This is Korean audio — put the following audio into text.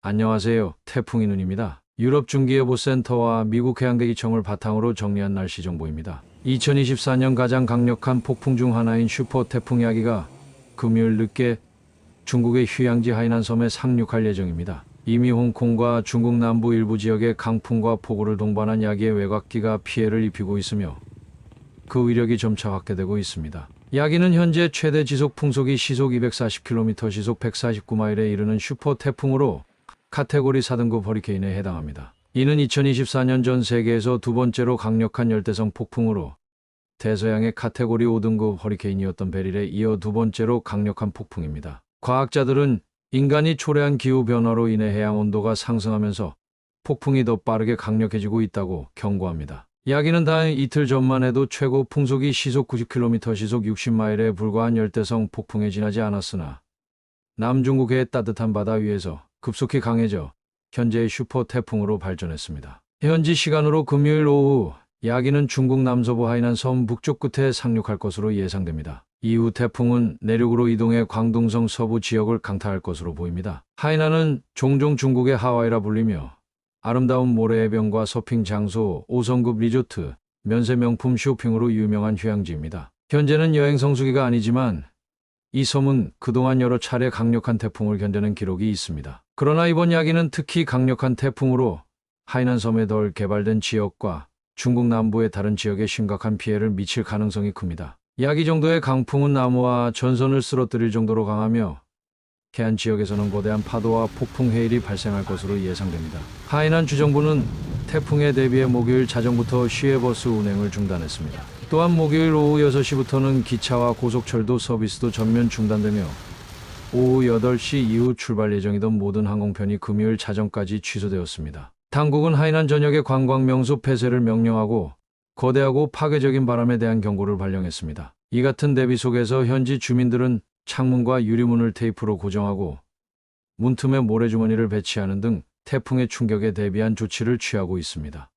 안녕하세요. 태풍이 눈입니다. 유럽 중기예보센터와 미국 해양대기청을 바탕으로 정리한 날씨 정보입니다. 2024년 가장 강력한 폭풍 중 하나인 슈퍼 태풍 야기가 금요일 늦게 중국의 휴양지 하이난 섬에 상륙할 예정입니다. 이미 홍콩과 중국 남부 일부 지역에 강풍과 폭우를 동반한 야기의 외곽기가 피해를 입히고 있으며 그 위력이 점차 확대되고 있습니다. 야기는 현재 최대 지속 풍속이 시속 240km, 시속 149마일에 이르는 슈퍼 태풍으로 카테고리 4등급 허리케인에 해당합니다. 이는 2024년 전 세계에서 두 번째로 강력한 열대성 폭풍으로 대서양의 카테고리 5등급 허리케인이었던 베릴에 이어 두 번째로 강력한 폭풍입니다. 과학자들은 인간이 초래한 기후 변화로 인해 해양 온도가 상승하면서 폭풍이 더 빠르게 강력해지고 있다고 경고합니다. 야기는 단 이틀 전만 해도 최고 풍속이 시속 90km, 시속 60마일에 불과한 열대성 폭풍에 지나지 않았으나 남중국해의 따뜻한 바다 위에서 급속히 강해져 현재의 슈퍼 태풍으로 발전했습니다. 현지 시간으로 금요일 오후 야기는 중국 남서부 하이난 섬 북쪽 끝에 상륙할 것으로 예상됩니다. 이후 태풍은 내륙으로 이동해 광둥성 서부 지역을 강타할 것으로 보입니다. 하이난은 종종 중국의 하와이라 불리며 아름다운 모래해변과 서핑 장소, 5성급 리조트, 면세 명품 쇼핑으로 유명한 휴양지입니다. 현재는 여행 성수기가 아니지만 이 섬은 그동안 여러 차례 강력한 태풍을 견뎌낸 기록이 있습니다. 그러나 이번 야기는 특히 강력한 태풍으로 하이난 섬에 덜 개발된 지역과 중국 남부의 다른 지역에 심각한 피해를 미칠 가능성이 큽니다. 야기 정도의 강풍은 나무와 전선을 쓰러뜨릴 정도로 강하며 해안 지역에서는 거대한 파도와 폭풍 해일이 발생할 것으로 예상됩니다. 하이난 주정부는 태풍에 대비해 목요일 자정부터 시외버스 운행을 중단했습니다. 또한 목요일 오후 6시부터는 기차와 고속철도 서비스도 전면 중단되며 오후 8시 이후 출발 예정이던 모든 항공편이 금요일 자정까지 취소되었습니다. 당국은 하이난 전역의 관광 명소 폐쇄를 명령하고 거대하고 파괴적인 바람에 대한 경고를 발령했습니다. 이 같은 대비 속에서 현지 주민들은 창문과 유리문을 테이프로 고정하고 문틈에 모래주머니를 배치하는 등 태풍의 충격에 대비한 조치를 취하고 있습니다.